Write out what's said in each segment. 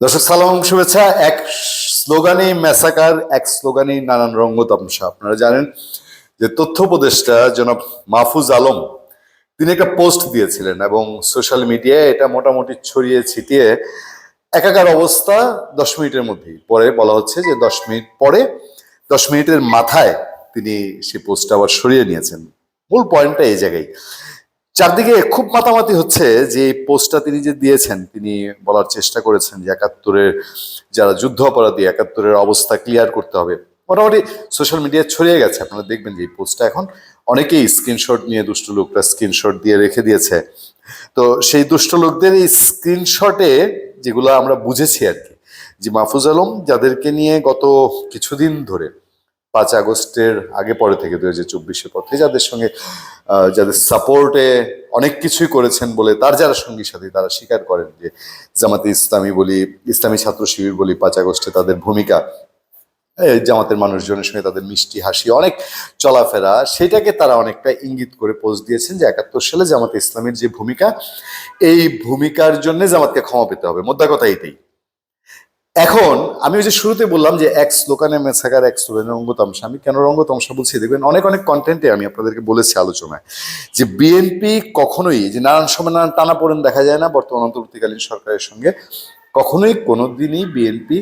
দর্শক, সালাম, শুভেচ্ছা। এক স্লোগানে মেসাকার এক স্লোগানে নানান রঙ্গতামশা আপনারা জানেন যে তথ্য উপদেষ্টা জনাব মাহফুজ আলম, তিনি একটা পোস্ট দিয়েছিলেন এবং সোশ্যাল মিডিয়ায় এটা মোটামুটি ছড়িয়ে ছিটিয়ে একাকার অবস্থা দশ মিনিটের মধ্যেই। পরে বলা হচ্ছে যে দশ মিনিট পরে, দশ মিনিটের মাথায় তিনি সেই পোস্টটা আবার সরিয়ে নিয়েছেন। মূল পয়েন্টটা এই জায়গায়। চারদিকে খুব মাতামাতি হচ্ছে যে পোস্টটা তিনি যে দিয়েছেন, তিনি বলার চেষ্টা করেছেন যে একাত্তরের যারা যুদ্ধ অপরাধী, একাত্তরের অবস্থা ক্লিয়ার করতে হবে। মোটামুটি সোশ্যাল মিডিয়ায় ছড়িয়ে গেছে, আপনারা দেখবেন যে এই পোস্টটা এখন অনেকেই স্ক্রিনশট নিয়ে দুষ্ট লোকরা স্ক্রিনশট দিয়ে রেখে দিয়েছে। তো সেই দুষ্ট লোকদের এই স্ক্রিনশটে যেগুলো আমরা বুঝেছি আর কি, যে মাহফুজ আলম যাদেরকে নিয়ে গত কিছুদিন ধরে পাঁচ আগস্টের আগে পরে থেকে দু হাজার চব্বিশের পর থেকে যাদের সঙ্গে যাদের সাপোর্টে অনেক কিছুই করেছেন বলে তার যারা সঙ্গী সাথী তারা স্বীকার করেন যে জামাতে ইসলামী বলি, ইসলামী ছাত্র শিবির বলি পাঁচ আগস্টে তাদের ভূমিকা জামাতের মানুষজনের সঙ্গে তাদের মিষ্টি হাসি, অনেক চলাফেরা, সেটাকে তারা অনেকটা ইঙ্গিত করে পোস্ট দিয়েছেন যে একাত্তর সালে জামাতে ইসলামের যে ভূমিকা, এই ভূমিকার জন্য জামাতকে ক্ষমা পেতে হবে। মোদ্দা কথা এইটাই এখন আমি ওই যে শুরুতে বললাম যে এক স্লোকানে মেসাকার এক স্লোকানে রঙ্গতামশা আমি কেন রঙ্গতামশা বলছি? দেখবেন অনেক অনেক কন্টেন্টে আমি আপনাদেরকে বলেছি আলোচনায় যে বিএনপি কখনোই, যে নানান সময় নানান টানাপোড়েন দেখা যায় না, বর্তমান অন্তর্বর্তীকালীন সরকারের সঙ্গে কখনোই কোনোদিনই বিএনপি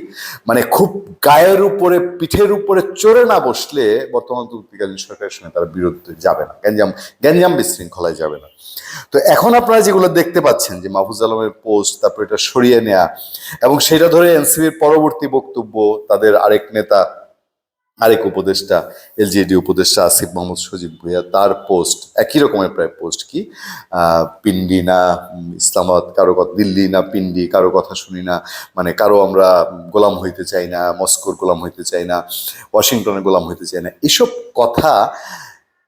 মানে খুব গায়ের উপরে, পিঠের উপরে চড়ে না বসলে বর্তমান অন্তর্বর্তীকালীন সরকারের সঙ্গে তারা বিরুদ্ধে যাবে না, গ্যাঞ্জাম গ্যাঞ্জাম বিশৃঙ্খলায় যাবে না। তো এখন আপনারা যেগুলো দেখতে পাচ্ছেন যে মাহফুজ আলমের পোস্ট তারপর এটা সরিয়ে নেয়া এবং সেটা ধরে এনসিবির পরবর্তী বক্তব্য, তাদের আরেক নেতা আরেক উপদেষ্টা এলজিডি উপদেষ্টা আসিফ মোহাম্মদ সজিব ভুইয়া, তার পোস্ট একই রকমের প্রায় পোস্ট কি? পিন্ডি না ইসলামাবাদ, কারও কথা, দিল্লি না, পিন্ডি, কারও কথা শুনি না মানে কারও আমরা গোলাম হইতে চাই না, মস্কোর গোলাম হইতে চাই না, ওয়াশিংটনের গোলাম হইতে চাই না, এসব কথা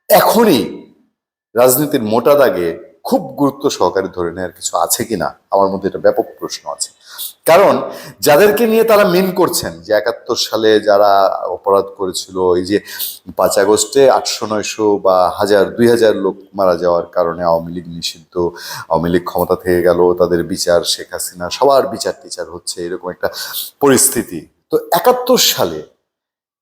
এখনই রাজনীতির মোটা দাগে খুব গুরুত্ব সহকারে ধরে নেওয়ার কিছু আছে কিনা? আমার মধ্যে এটা ব্যাপক প্রশ্ন আছে। কারণ যাদেরকে নিয়ে তারা মিন করছেন, যে একাত্তর সালে যারা অপরাধ করেছিল, এই যে পাঁচ আগস্টে আটশো নয়শো বা হাজার, দুই হাজার লোক মারা যাওয়ার কারণে আওয়ামী লীগ নিষিদ্ধ, আওয়ামী লীগ ক্ষমতা থেকে গেল, তাদের বিচার, শেখ হাসিনা, সবার বিচার টিচার হচ্ছে, এরকম একটা পরিস্থিতি। তো একাত্তর সালে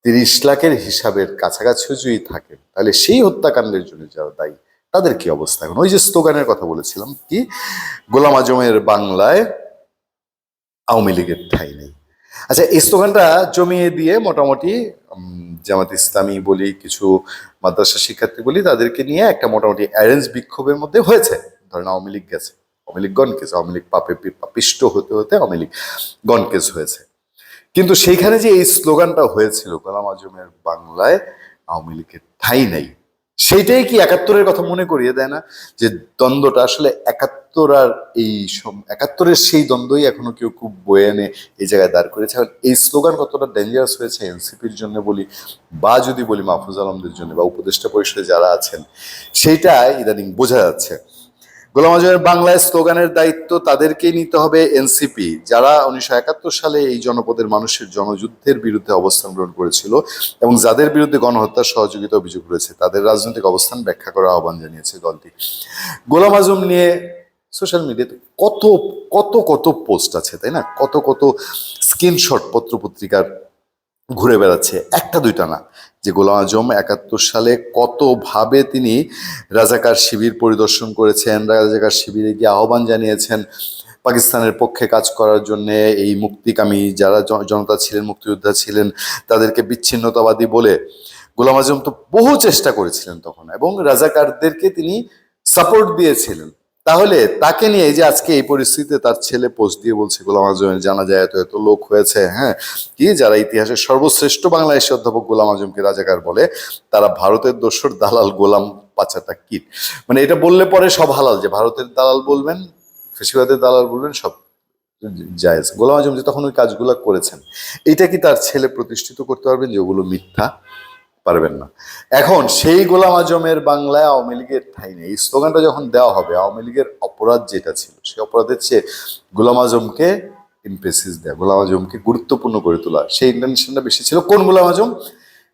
তিরিশ লাখের হিসাবের কাছাকাছি যদি থাকেন, তাহলে সেই হত্যাকাণ্ডের জন্য যারা দায়ী, তাদের কি অবস্থা এখন? ওই যে স্লোগানের কথা বলেছিলাম কি? গোলাম আজমের বাংলায় আওয়ামী লীগের ঠাঁই নেই। আচ্ছা এই স্লোগানটা জমিয়ে দিয়ে মোটামুটি জামাত ইসলামী বলি, কিছু মাদ্রাসা শিক্ষার্থী বলি, তাদেরকে নিয়ে একটা মোটামুটি অ্যারেঞ্জ বিক্ষোভের মধ্যে হয়েছে। ধরেন আওয়ামী লীগ গেছে, আওয়ামী লীগ গণকেস আওয়ামী লীগ পাপে পি- পাপিষ্ট হতে হতে আওয়ামী লীগ গণকেস হয়েছে। কিন্তু সেইখানে যে এই স্লোগানটা হয়েছিল, গোলাম আজমের বাংলায় আওয়ামী লীগের ঠাঁই নেই। সেইটাই কি একাত্তরের কথা মনে করিয়ে দেয় না? যে দ্বন্দ্বটা আসলে একাত্তর আর এই একাত্তরের সেই দ্বন্দ্বই এখনও কেউ খুব বয়ে এনে এই জায়গায় দাঁড় করেছে। এখন এই স্লোগান কতটা ডেঞ্জারাস হয়েছে এনসিপির জন্য বলি, বা যদি বলি মাহফুজ আলমদের জন্য, বা উপদেষ্টা পরিষদে যারা আছেন, সেইটা ইদানিং বোঝা যাচ্ছে। গোলাম আজমের বাংলায় স্লোগানের দায়িত্ব তাদেরকেই নিতে হবে এনসিপি। যারা উনিশশো একাত্তর সালে এই জনপদের মানুষের জনযুদ্ধের বিরুদ্ধে অবস্থান গ্রহণ করেছিল এবং যাদের বিরুদ্ধে গণহত্যার সহযোগিতা অভিযোগ রয়েছে, তাদের রাজনৈতিক অবস্থান ব্যাখ্যা করার আহ্বান জানিয়েছে দলটি। গোলাম আজম নিয়ে সোশ্যাল মিডিয়াতে কত কত কত পোস্ট আছে, তাই না? কত কত স্ক্রিনশট পত্রপত্রিকার ঘুরে বেড়াচ্ছে। একটা দুইটা না। যে গোলাম আজম একাত্তর সালে কতভাবে তিনি রাজাকার শিবির পরিদর্শন করেছেন, রাজাকার শিবিরে গিয়ে আহ্বান জানিয়েছেন, পাকিস্তানের পক্ষে কাজ করার জন্য এই মুক্তিকামী যারা জন- জনতা ছিলেন, মুক্তিযোদ্ধা ছিলেন, তাদেরকে বিচ্ছিন্নতাবাদী বলে গোলাম আজম তো বহু চেষ্টা করেছিলেন তখন এবং রাজাকারদেরকে তিনি সাপোর্ট দিয়েছিলেন। তাহলে তাকে নিয়ে যে আজকে এই পরিস্থিতিতে তার ছেলে পোস্ট দিয়ে বলছে, গোলাম আজমের জানা যায় এত এত লোক হয়েছে হ্যাঁ? কি যারা ইতিহাসের সর্বশ্রেষ্ঠ বাংলাদেশি অধ্যাপক গোলাম আজমকে রাজাকার বলে, তারা ভারতের দোসর দালাল গোলাম পাচাটা কিট মানে এটা বললে পরে সব হালাল, যে ভারতের দালাল বলবেন, ফেসিবাদের দালাল বলবেন, সব জায়েজ। গোলাম আজম যে তখন ওই কাজগুলো করেছেন, এটা কি তার ছেলে প্রতিষ্ঠিত করতে পারবেন যে ওগুলো মিথ্যা? পারবেন না। এখন সেই গোলাম আজমের বাংলায় আওয়ামী লীগের ঠাই নেই। এই স্লোগানটা যখন দেওয়া হবে, আওয়ামী লীগের অপরাধ যেটা ছিল, সেই অপরাধের চেয়ে গোলাম আজমকে ইমপ্রেসিস দেয়া, গোলাম আজমকে গুরুত্বপূর্ণ করে তোলা, সেই ইন্টারনেশনটা বেশি ছিল। কোন গোলাম আজম?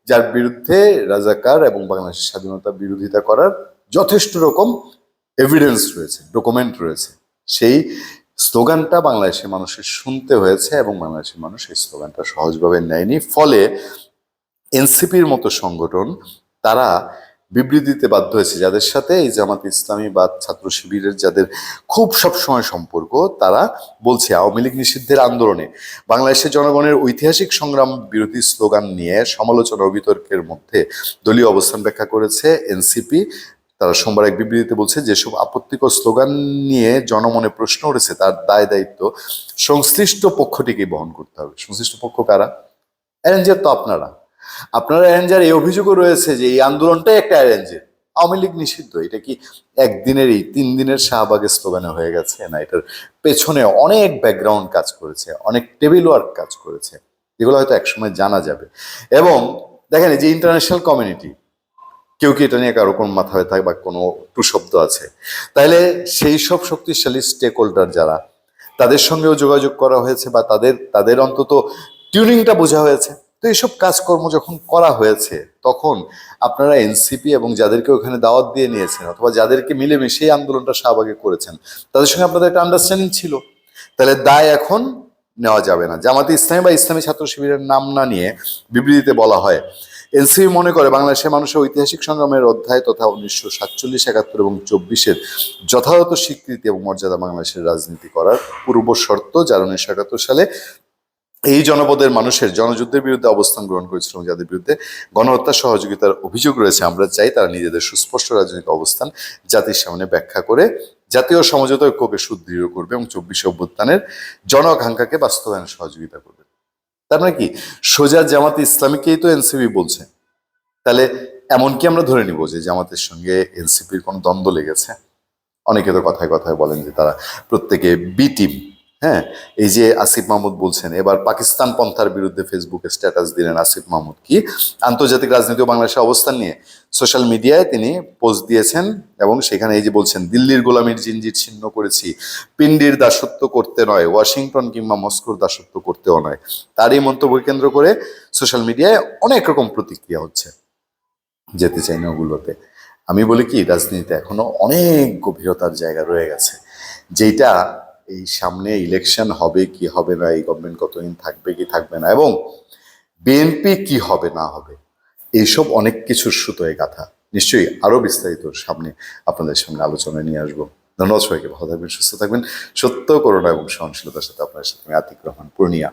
যার বিরুদ্ধে রাজাকার এবং বাংলাদেশের স্বাধীনতা বিরোধিতা করার যথেষ্ট রকম এভিডেন্স রয়েছে ডকুমেন্ট রয়েছে। সেই স্লোগানটা বাংলাদেশের মানুষের শুনতে হয়েছে এবং বাংলাদেশের মানুষ এই স্লোগানটা সহজভাবে নেয়নি। ফলে এনসিপির মতো সংগঠন, তারা বিবৃতিতে বাধ্য হয়েছে যাদের সাথে এই জামাত ইসলামী বা ছাত্র শিবিরের যাদের খুব সবসময় সম্পর্ক, তারা বলছে আওয়ামী লীগ নিষিদ্ধের আন্দোলনে। বাংলাদেশের জনগণের ঐতিহাসিক সংগ্রাম বিরোধী স্লোগান নিয়ে সমালোচনা ও বিতর্কের মধ্যে দলীয় অবস্থান ব্যাখ্যা করেছে এনসিপি। তারা সোমবার এক বিবৃতিতে বলছে, যেসব আপত্তিকর স্লোগান নিয়ে জনমনে প্রশ্ন উঠেছে, তার দায় দায়িত্ব সংশ্লিষ্ট পক্ষটিকে বহন করতে হবে। সংশ্লিষ্ট পক্ষ কারা? অ্যারেঞ্জার তো আপনারা। আপনারা অ্যারেঞ্জার এই অভিযোগও রয়েছে যে এই আন্দোলনটাই একটা অ্যারেঞ্জের। আওয়ামী লীগ নিষিদ্ধ। এটা কি একদিনেরই, তিন দিনের শাহবাগের স্লোগানে হয়ে গেছে? না, এটার পেছনে অনেক ব্যাকগ্রাউন্ড কাজ করেছে, অনেক টেবিল ওয়ার্ক কাজ করেছে। এগুলো হয়তো একসময় জানা যাবে। এবং দেখেন যে ইন্টারন্যাশনাল কমিউনিটি কেউ কি এটা নিয়ে কারও কোনো মাথা ব্যথা বা কোনো টু শব্দ আছে? তাইলে সেই সব শক্তিশালী স্টেক হোল্ডার যারা, তাদের সঙ্গেও যোগাযোগ করা হয়েছে বা তাদের তাদের অন্তত টিউনিংটা বোঝা হয়েছে। তো এইসব কাজকর্ম যখন করা হয়েছে, তখন আপনারা এনসিপি এবং যাদেরকে ওখানে দাওয়াত দিয়ে নিয়েছেন অথবা যাদেরকে মিলেমিশে আন্দোলনটা শাহবাগে করেছেন, তাদের সঙ্গে আপনাদের একটা আন্ডারস্ট্যান্ডিং ছিল। তাহলে দায় এখন নেওয়া যাবে না। জামাতে ইসলামী বা ইসলামী ছাত্র শিবিরের নাম না নিয়ে বিবৃতিতে বলা হয়, এনসিপি মনে করে বাংলাদেশের মানুষের ঐতিহাসিক সংগ্রামের অধ্যায় তথা উনিশশো সাতচল্লিশ, একাত্তর এবং চব্বিশের যথাযথ স্বীকৃতি এবং মর্যাদা বাংলাদেশের রাজনীতি করার পূর্ব শর্ত যার উনিশশো একাত্তর সালে এই জনপদের মানুষের জনযুদ্ধের বিরুদ্ধে অবস্থান গ্রহণ করেছিল যাদের বিরুদ্ধে গণহত্যা সহযোগিতার অভিযোগ রয়েছে, আমরা চাই তারা নিজেদের সুস্পষ্ট রাজনৈতিক অবস্থান জাতির সামনে ব্যাখ্যা করে জাতীয় সমঝোতা ঐক্যকে সুদৃঢ় করবে এবং চব্বিশে অভ্যুত্থানের জনআকাঙ্ক্ষাকে বাস্তবায়নে সহযোগিতা করবে। তার মানে কি? সোজা জামাত ইসলামীকেই তো এনসিপি বলছে। তাহলে এমনকি আমরা ধরে নিব যে জামাতের সঙ্গে এনসিপির কোনো দ্বন্দ্ব লেগেছে। অনেকে তো কথায় কথায় বলেন যে তারা প্রত্যেকে বি টিম হ্যাঁ এই যে আসিফ মাহমুদ বলছেন, এবার পাকিস্তান পন্থার বিরুদ্ধে ফেসবুকে স্ট্যাটাস দিলেন আসিফ মাহমুদ কি? আন্তর্জাতিক রাজনীতি ও বাংলাদেশের অবস্থান নিয়ে সোশ্যাল মিডিয়ায় তিনি পোস্ট দিয়েছেন এবং সেখানে এই যে বলছেন, দিল্লির গোলামীর জিনজির ছিন্ন করেছি, পিন্ডির দাসত্ব করতে নয়, ওয়াশিংটন কিংবা মস্কোর দাসত্ব করতেও নয়। তারই মন্তব্য কেন্দ্র করে সোশ্যাল মিডিয়ায় অনেক রকম প্রতিক্রিয়া হচ্ছে, যেতে চাই না ওগুলোতে। আমি বলি কি, রাজনীতিতে এখনও অনেক গভীরতার জায়গা রয়ে গেছে যেটা এই সামনে ইলেকশন হবে কি হবে না, এই গভর্নমেন্ট কতদিন থাকবে, কি থাকবে না এবং বিএনপি কি হবে, না হবে এইসব অনেক কিছুর সুতোয় গাথা। নিশ্চয়ই আরও বিস্তারিত সামনে আপনাদের সামনে আলোচনা নিয়ে আসব। ধন্যবাদ সবাইকে, ভালো থাকবেন, সুস্থ থাকবেন। সত্য করোনা এবং সহনশীলতার সাথে আপনার সাথে আতিক রহমান, পূর্ণিয়া।